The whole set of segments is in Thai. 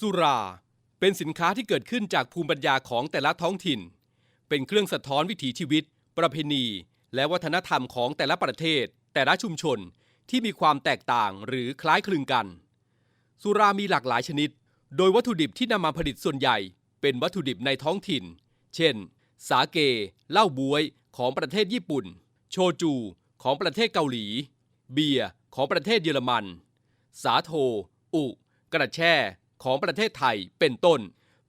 สุรา เป็นสินค้าที่เกิดขึ้นจากภูมิปัญญาของแต่ละท้องถิ่น เป็นเครื่องสะท้อนวิถีชีวิต ประเพณี และวัฒนธรรมของแต่ละประเทศ แต่ละชุมชนที่มีความแตกต่างหรือคล้ายคลึงกัน สุรามีหลากหลายชนิด โดยวัตถุดิบที่นำมาผลิตส่วนใหญ่ เป็นวัตถุดิบในท้องถิ่น เช่น สาเก เหล้าบวยของประเทศญี่ปุ่น โชจู ของประเทศเกาหลี เบียร์ของประเทศเยอรมัน สาโท อุ กระแช่ ของประเทศไทยเป็นต้น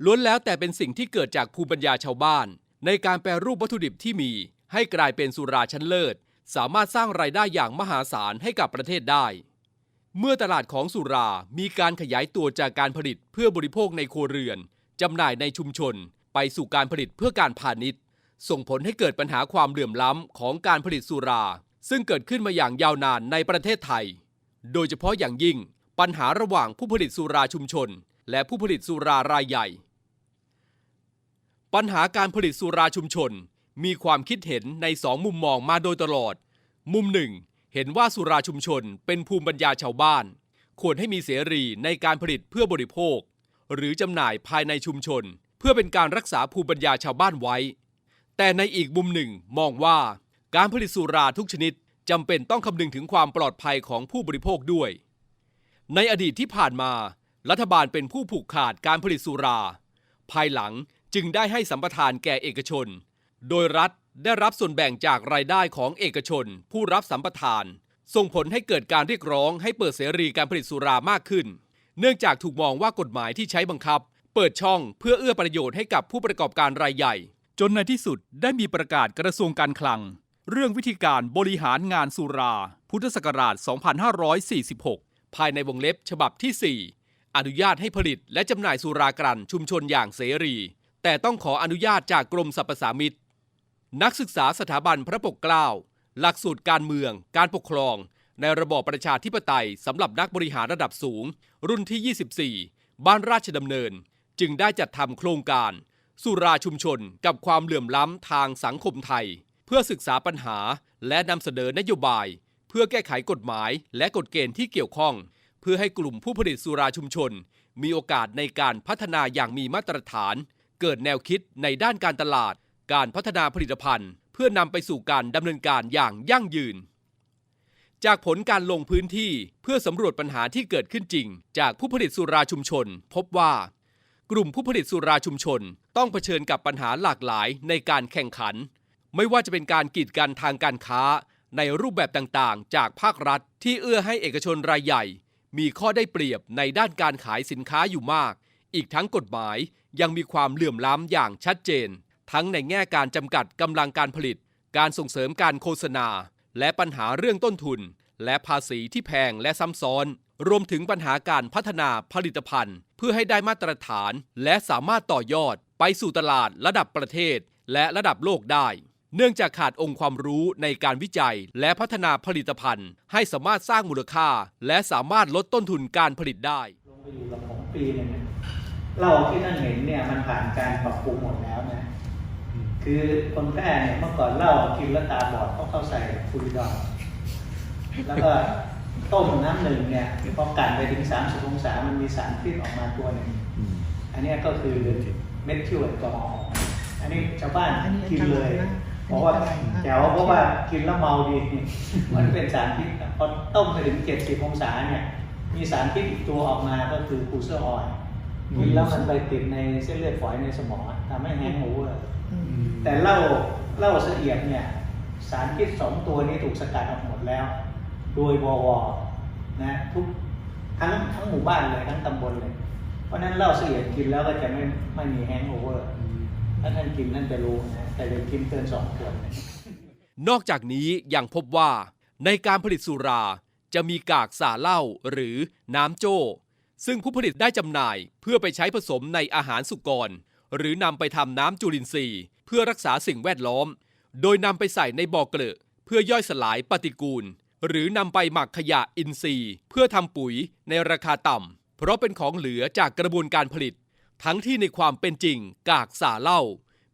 ล้วนแล้วแต่เป็นสิ่งที่เกิดจากภูมิปัญญาชาวบ้าน ในการแปรรูปวัตถุดิบที่มี ให้กลายเป็นสุราชั้นเลิศ สามารถสร้างรายได้อย่างมหาศาลให้กับประเทศได้ เมื่อตลาดของสุรามีการขยายตัวจากการผลิตเพื่อบริโภคในครัวเรือนจำหน่ายในชุมชน ไปสู่การผลิตเพื่อการพาณิชย์ ส่งผลให้เกิดปัญหาความเหลื่อมล้ำของการผลิตสุรา ซึ่งเกิดขึ้นมาอย่างยาวนานในประเทศไทย โดยเฉพาะอย่างยิ่ง ปัญหาระหว่างผู้ผลิตสุราชุมชน และผู้ผลิตสุรารายใหญ่ ปัญหาการผลิตสุราชุมชน มีความคิดเห็นในสองมุมมองมาโดยตลอด มุมหนึ่ง เห็นว่าสุราชุมชนเป็นภูมิปัญญาชาวบ้าน ควรให้มีเสรีในการผลิตเพื่อบริโภค หรือจำหน่ายภายในชุมชน เพื่อเป็นการรักษาภูมิปัญญาชาวบ้านไว้ แต่ในอีกมุมหนึ่งมองว่าการผลิตสุราทุกชนิดจำเป็นต้องคำนึงถึงความปลอดภัยของผู้บริโภคด้วย ในอดีตที่ผ่านมา รัฐบาลเป็นผู้ผูกขาดการผลิตสุรา ภายหลังจึงได้ให้สัมปทานแก่เอกชน โดยรัฐได้รับส่วนแบ่งจากรายได้ของเอกชน ผู้รับสัมปทาน ส่งผลให้เกิดการเรียกร้องให้เปิดเสรีการผลิตสุรามากขึ้น เนื่องจากถูกมองว่ากฎหมายที่ใช้บังคับ เปิดช่องเพื่อเอื้อประโยชน์ให้กับผู้ประกอบการรายใหญ่ จนในที่สุดได้มีประกาศกระทรวงการคลัง เรื่องวิธีการบริหารงานสุรา พุทธศักราช 2546 ภายในวงเล็บฉบับที่ 4 อนุญาตให้ผลิตและจำหน่ายสุรากลั่นชุมชนอย่างเสรี แต่ต้องขออนุญาตจากกรมสรรพสามิตนักศึกษาสถาบันพระปกเกล้า หลักสูตรการเมือง การปกครอง ในระบอบประชาธิปไตยสำหรับนักบริหารระดับสูง รุ่นที่ 24 บ้านราชดำเนิน จึงได้จัดทำโครงการ สุราชุมชนกับความเหลื่อมล้ำทางสังคมไทย เพื่อศึกษาปัญหาและนำเสนอนโยบาย พื่อแก้ไขกฎหมายและกฎเกณฑ์ที่เกี่ยวข้อง เพื่อให้กลุ่มผู้ผลิตสุราชุมชน มีโอกาสในการพัฒนาอย่างมีมาตรฐาน เกิดแนวคิดในด้านการตลาด การพัฒนาผลิตภัณฑ์ เพื่อนำไปสู่การดำเนินการอย่างยั่งยืน จากผลการลงพื้นที่เพื่อสำรวจปัญหาที่เกิดขึ้นจริง จากผู้ผลิตสุราชุมชน พบว่ากลุ่มผู้ผลิตสุราชุมชน ต้องเผชิญกับปัญหาหลากหลายในการแข่งขัน ไม่ว่าจะเป็นการกีดกันทางการค้า ในรูปแบบต่างๆ จากภาครัฐ ที่เอื้อให้เอกชนรายใหญ่ มีข้อได้เปรียบในด้านการขายสินค้าอยู่มาก อีกทั้งกฎหมายยังมีความเหลื่อมล้ำอย่างชัดเจน ทั้งในแง่การจำกัดกำลังการผลิต การส่งเสริมการโฆษณา และปัญหาเรื่องต้นทุน และภาษีที่แพงและซ้ำซ้อน รวมถึงปัญหาการพัฒนาผลิตภัณฑ์ เพื่อให้ได้มาตรฐาน และสามารถต่อยอดไปสู่ตลาดระดับประเทศ และระดับโลกได้ เนื่องจากขาดองค์ความรู้ในการวิจัย และพัฒนาผลิตภัณฑ์ ให้สามารถสร้างมูลค่า และสามารถลดต้นทุนการผลิตได้ลงไปอยู่กับผมปีหนึงนะเหล้าที่ท่านเห็นเนี่ยมันผ่านการปรับปรุงหมดแล้วนะคือคนแพร่เนี่ยเมื่อก่อนเหล้ากินแล้วตาบอดเขาเข้าใส่ฟูริดอนแล้วก็ต้มน้ำหนึ่งเนี่ยพอกันไปถึง 30 องศา มันมีสารพิษออกมาตัวหนึ่งอันเนี้ยก็คือเม็ดทิวแอลกอฮอล์อันนี้ชาวบ้านอันนี้กินเลยอาจารย์นะ เพราะว่าอันนี้อาจารย์นะแจ๋วเพราะว่ากินแล้วเมาดีมันเป็นสารพิษพอต้มไปถึง70องศาเนี่ย มีสารพิษอีกตัวออกมาก็คือคูเซอร์ออยล์กินแล้วมันไปติดในเส้นเลือดฝอยในสมองทำให้แฮงก์โอเวอร์อืมแต่เหล้าเหล้าเสเอียดเนี่ยสารพิษสองตัวนี้ถูกสกัดออกหมดแล้ว โดยววนะทุกทั้งทั้งหมู่บ้านเลยทั้งตำบลเลย เพราะฉะนั้นเหล้าเสเอียดกินแล้วก็จะไม่ไม่มีแฮงก์โอเวอร์ ถ้าท่านกินนั่นจะรู้นะแต่จะกินเกินสองขวดนอกจากนี้ยังพบว่า ในการผลิตสุราจะมีกากสาเหล้าหรือน้ำโจ้ ซึ่งผู้ผลิตได้จำหน่ายเพื่อไปใช้ผสมในอาหารสุกร หรือนำไปทำน้ำจุลินทรีย์ เพื่อรักษาสิ่งแวดล้อม โดยนำไปใส่ในบ่อเกลอะเพื่อย่อยสลายปฏิกูล หรือนำไปหมักขยะอินทรีย์ เพื่อทำปุ๋ยในราคาต่ำเพราะเป็นของเหลือจากกระบวนการผลิต ทั้งที่ในความเป็นจริง กากสาเหล้า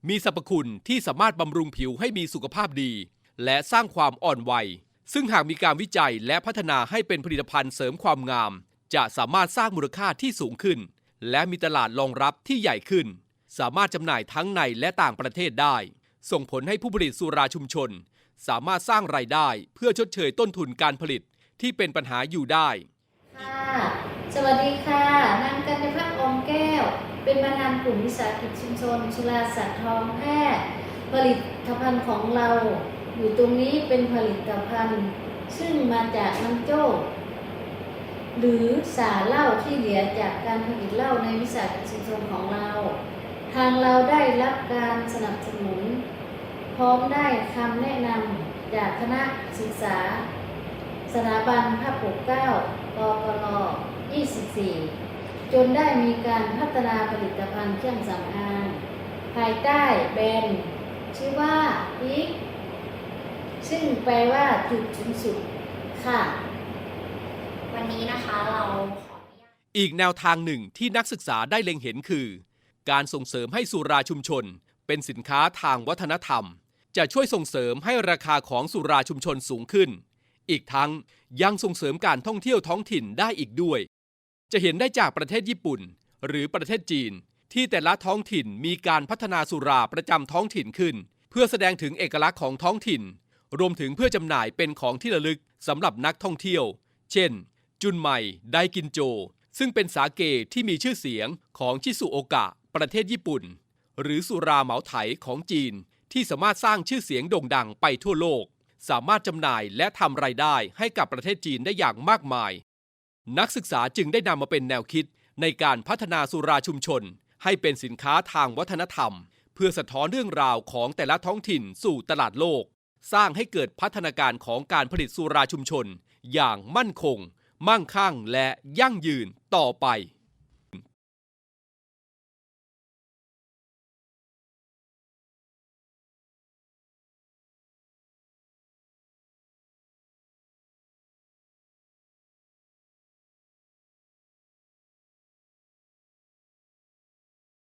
มีสรรพคุณที่สามารถบำรุงผิวให้มีสุขภาพดี และสร้างความอ่อนวัย ซึ่งหากมีการวิจัยและพัฒนาให้เป็นผลิตภัณฑ์เสริมความงาม จะสามารถสร้างมูลค่าที่สูงขึ้น และมีตลาดรองรับที่ใหญ่ขึ้น สามารถจำหน่ายทั้งในและต่างประเทศได้ ส่งผลให้ผู้ผลิตสุราชุมชน สามารถสร้างรายได้เพื่อชดเชยต้นทุนการผลิตที่เป็นปัญหาอยู่ได้ ค่ะ สวัสดีค่ะ นางกัญญพัฒน์อมแก้ว เป็นประธานกลุ่มวิสาหกิจชุมชนชุลาสัตว์ทองแพทย์ผลิตภัณฑ์ของเรา อยู่ตรงนี้เป็นผลิตภัณฑ์ ซึ่งมาจากน้ำโจ้หรือสาเหล้าที่เหลือจากการผลิตเหล้าในวิสาหกิจชุมชนของเรา ทางเราได้รับการสนับสนุน พร้อมได้คำแนะนำจากคณะศึกษา สถาบันพระปกเก้ากกล24 จนได้มีการพัฒนาผลิตภัณฑ์เครื่องสำอางภายใต้แบรนด์ชื่อว่าพีคซึ่งแปลว่าจุดสูงสุดค่ะ วันนี้นะคะเราขออีกแนวทางหนึ่งที่นักศึกษาได้เล็งเห็นคือ การส่งเสริมให้สุราชุมชน เป็นสินค้าทางวัฒนธรรม จะช่วยส่งเสริมให้ราคาของสุราชุมชนสูงขึ้น อีกทั้งยังส่งเสริมการท่องเที่ยวท้องถิ่นได้อีกด้วย จะเห็นได้จากประเทศญี่ปุ่น หรือประเทศจีน ที่แต่ละท้องถิ่นมีการพัฒนาสุราประจำท้องถิ่นขึ้น เพื่อแสดงถึงเอกลักษณ์ของท้องถิ่น รวมถึงเพื่อจำหน่ายเป็นของที่ระลึกสำหรับนักท่องเที่ยว เช่น จุนใหม่ไดกินโจ ซึ่งเป็นสาเกที่มีชื่อเสียงของชิซุโอกะ ประเทศญี่ปุ่น หรือสุราเหมาไถของจีน ที่สามารถสร้างชื่อเสียงโด่งดังไปทั่วโลก สามารถจำหน่ายและทำรายได้ให้กับประเทศจีนได้อย่างมากมาย นักศึกษาจึงได้นำมาเป็นแนวคิดในการพัฒนาสุราชุมชน ให้เป็นสินค้าทางวัฒนธรรม เพื่อสะท้อนเรื่องราวของแต่ละท้องถิ่นสู่ตลาดโลก สร้างให้เกิดพัฒนาการของการผลิตสุราชุมชน อย่างมั่นคง มั่งคั่งและยั่งยืนต่อไป